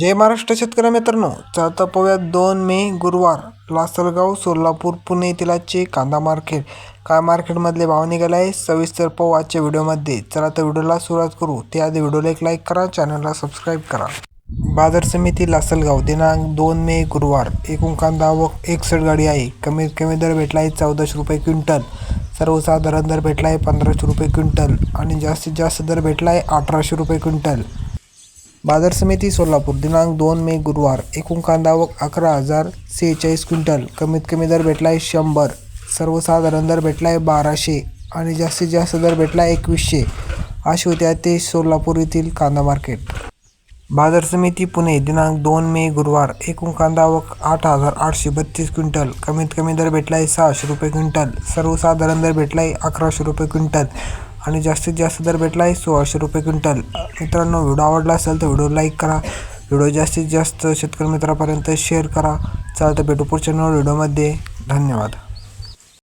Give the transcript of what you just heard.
जय महाराष्ट्र शेतकरी मित्रांनो. चालता पोव्यात दोन मे गुरुवार. लासलगाव सोलापूर पुणे येथील आजचे कांदा मार्केट. काय मार्केटमधले भाव निघाले आहे सविस्तर पाहू आजच्या व्हिडिओमध्ये. चला तर व्हिडिओला सुरुवात करू. त्याआधी व्हिडिओला एक लाईक करा. चॅनलला सबस्क्राईब करा. बाजार समिती लासलगाव. दिनांक दोन मे गुरुवार. एकूण कांदा व एकसठ गाडी आहे. कमीत कमी दर भेटला आहे चौदाशे रुपये क्विंटल. सर्वसाधारण दर भेटला आहे पंधराशे रुपये क्विंटल. आणि जास्तीत जास्त दर भेटला आहे अठराशे रुपये क्विंटल. बाजार समिती सोलापूर दिनांक दोन मे गुरुवार. एकूण कांदा व अकरा हजार सेहेचाळीस क्विंटल. कमीत कमी दर भेटला आहे शंभर. सर्वसाधारण दर भेटला आहे बाराशे आणि जास्तीत जास्त दर भेटला आहे एकवीसशे असे होते ते सोलापूर येथील कांदा मार्केट. बाजार समिती पुणे दिनांक दोन मे गुरुवार. एकूण कांदा व आठ हजार आठशे बत्तीस क्विंटल. कमीत कमी दर भेटला आहे सहाशे रुपये क्विंटल. सर्वसाधारण दर भेटला आहे अकराशे रुपये क्विंटल. आणि जास्तीत जास्त दर भेटला आहे सोळाशे रुपये क्विंटल. मित्रांनो व्हिडिओ आवडला असेल तर व्हिडिओ लाईक करा. व्हिडिओ जास्तीत जास्त शेतकरी मित्रापर्यंत शेअर करा. चालतं भेटू पुढच्या नवीन व्हिडिओमध्ये. धन्यवाद.